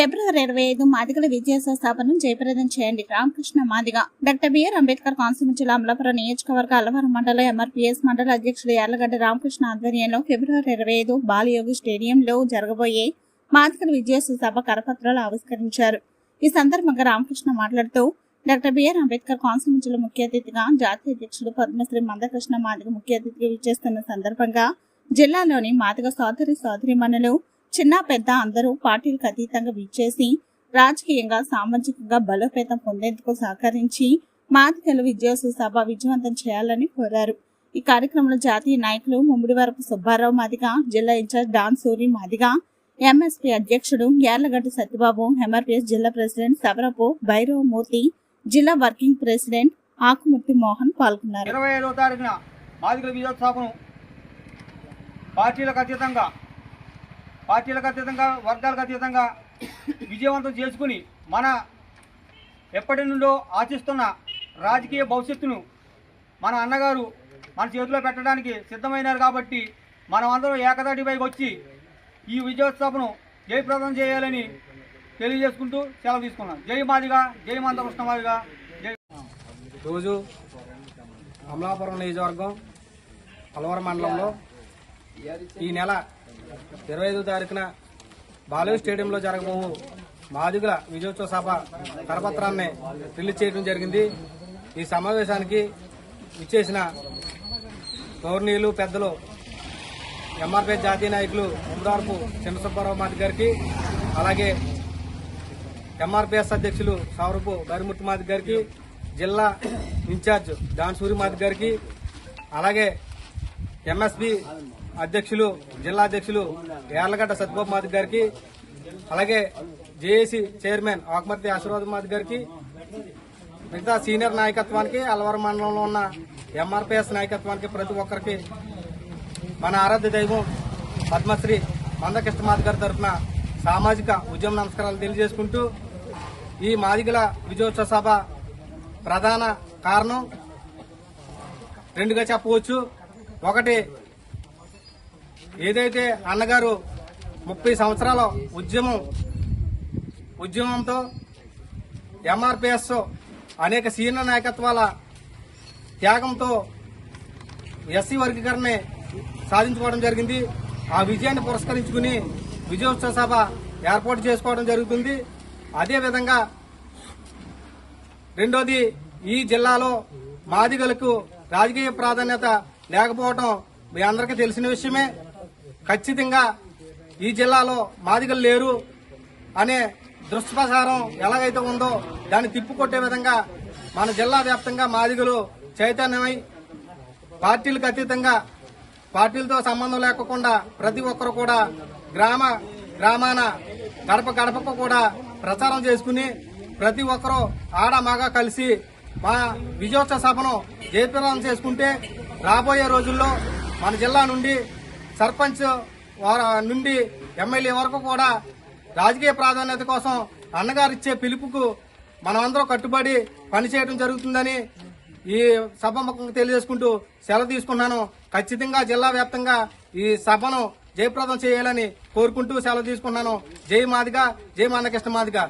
ఫిబ్రవరి ఇరవై ఐదు మాదిగల విజయోత్సవ సభను జయప్రదం చేయండి. రామకృష్ణ మాదిగ డాక్టర్ బిఆర్ అంబేద్కర్ కోనసీమ జిల్లా అమలాపురం నియోజకవర్గ అల్లవరం మండల ఎంఆర్పీఎస్ మండల అధ్యక్షుడు యార్లగడ్డ రామకృష్ణ ఆధ్వర్యంలో ఫిబ్రవరి ఇరవై ఐదు బాలయోగి స్టేడియంలో జరగబోయే మాదిగల విజయోత్సవ సభ కరపత్రాలు ఆవిష్కరించారు. ఈ సందర్భంగా రామకృష్ణ మాట్లాడుతూ డాక్టర్ బిఆర్ అంబేద్కర్ కోనసీమ జిల్లా ముఖ్య అతిథిగా జాతీయ అధ్యక్షుడు పద్మశ్రీ మందకృష్ణ మాదిగ ముఖ్య అతిథిగా విచ్చేస్తున్న సందర్భంగా జిల్లాలోని మాదిగ సోదరి సోదరిమణులు చిన్న పెద్ద అందరూ పార్టీలకు అతీతంగా విచ్చేసి రాజకీయంగా సామాజికంగా బలోపేతం పొందేందుకు సహకరించి మాదిగలు విజయోత్సవ సభ విజయవంతం చేయాలని కోరారు. ఈ కార్యక్రమంలో జాతీయ నాయకులు ముమ్మిడివరపు సుబ్బారావు మాదిగ జిల్లా incharge Don Suri Madiga MSP అధ్యక్షుడు యార్లగడ్డ సత్యబాబు ఎంఆర్పిఎస్ జిల్లా ప్రెసిడెంట్ సవరపు భైరవమూర్తి జిల్లా వర్కింగ్ ప్రెసిడెంట్ ఆకుమూర్తి మోహన్ పాల్గొన్నారు. ఇరవై తారీఖున మాదిగల విజయోత్సవం పార్టీలకు అతీతంగా పార్టీలకు అతీతంగా వర్గాలకు అతీతంగా విజయవంతం చేసుకుని మన ఎప్పటి నుండో ఆశిస్తున్న రాజకీయ భవిష్యత్తును మన అన్నగారు మన చేతిలో పెట్టడానికి సిద్ధమైనారు కాబట్టి మనం అందరం ఏకదాటిపైకి వచ్చి ఈ విజయోత్సవను జయప్రదం చేయాలని తెలియజేసుకుంటూ సెలవు తీసుకున్నాం. జై మాదిగా జై మందకృష్ణ మాదిగా జై రోజు అమలాపురం నియోజకవర్గం అలవరం మండలంలో ఈ నెల ఇరవై ఐదో తారీఖున బాలయ్య స్టేడియంలో జరగబోవు మాదిగుల విజయోత్సవ సభ కరపత్రాన్ని రిలీజ్ చేయడం జరిగింది. ఈ సమావేశానికి ఇచ్చేసిన గౌరవనీయులు పెద్దలు ఎంఆర్పీ జాతీయ నాయకులు ఉమ్మడార్పు చంద్రసుబ్బారావు మాది గారికి అలాగే ఎంఆర్పిఎస్ అధ్యక్షులు సౌరపు గరిమూర్తి మాది గారికి జిల్లా ఇన్ఛార్జ్ దాన్సూరి మాది గారికి అలాగే ఎంఎస్బి అధ్యక్షులు జిల్లా అధ్యక్షులు యార్లగడ్డ సత్యబాబు మాది గారికి అలాగే జేఏసీ చైర్మన్ ఆకుమర్తి ఆశీర్వాద్ మాది గారికి మిగతా సీనియర్ నాయకత్వానికి అలవరం మండలంలో ఉన్న ఎంఆర్పిఎస్ నాయకత్వానికి ప్రతి ఒక్కరికి మన ఆరాధ్య దైవం పద్మశ్రీ మందకృష్ణ మాది గారి తరఫున సామాజిక ఉద్యమ నమస్కారాలు తెలియజేసుకుంటూ ఈ మాదిగల విజయోత్సవ సభ ప్రధాన కారణం. రెండుగా చెప్పవచ్చు. ఒకటి ఏదైతే అన్నగారు ముప్పై సంవత్సరాల ఉద్యమం ఉద్యమంతో ఎంఆర్పిఎస్ అనేక సీనియర్ నాయకత్వాల త్యాగంతో ఎస్సీ వర్గీకరణ సాధించుకోవడం జరిగింది. ఆ విజయాన్ని పురస్కరించుకుని విజయోత్సవ సభ ఏర్పాటు చేసుకోవడం జరుగుతుంది. అదేవిధంగా రెండోది ఈ జిల్లాలో మాదిగలకు రాజకీయ ప్రాధాన్యత లేకపోవడం మీ అందరికీ తెలిసిన విషయమే. ఖచ్చితంగా ఈ జిల్లాలో మాదిగలు లేరు అనే దుష్ప్రచారం ఎలాగైతే ఉందో దాన్ని తిప్పుకొట్టే విధంగా మన జిల్లా వ్యాప్తంగా మాదిగలు చైతన్యమై పార్టీలకు అతీతంగా పార్టీలతో సంబంధం లేకుండా ప్రతి ఒక్కరు కూడా గ్రామ గ్రామాన గడప గడపకు కూడా ప్రచారం చేసుకుని ప్రతి ఒక్కరూ ఆడ మగ కలిసి మా విజయోత్సవ సభను జయప్రదం చేసుకుంటే రాబోయే రోజుల్లో మన జిల్లా నుండి సర్పంచ్ నుండి ఎమ్మెల్యే వరకు కూడా రాజకీయ ప్రాధాన్యత కోసం అన్నగారు ఇచ్చే పిలుపుకు మనమందరం కట్టుబడి పనిచేయడం జరుగుతుందని ఈ సభ తెలియజేసుకుంటూ సెలవు తీసుకున్నాను ఖచ్చితంగా జిల్లా వ్యాప్తంగా ఈ సభను జయప్రదం చేయాలని కోరుకుంటూ సెలవు తీసుకున్నాను జై మాదిగా జై మాన్నకృష్ణ మాదిగా.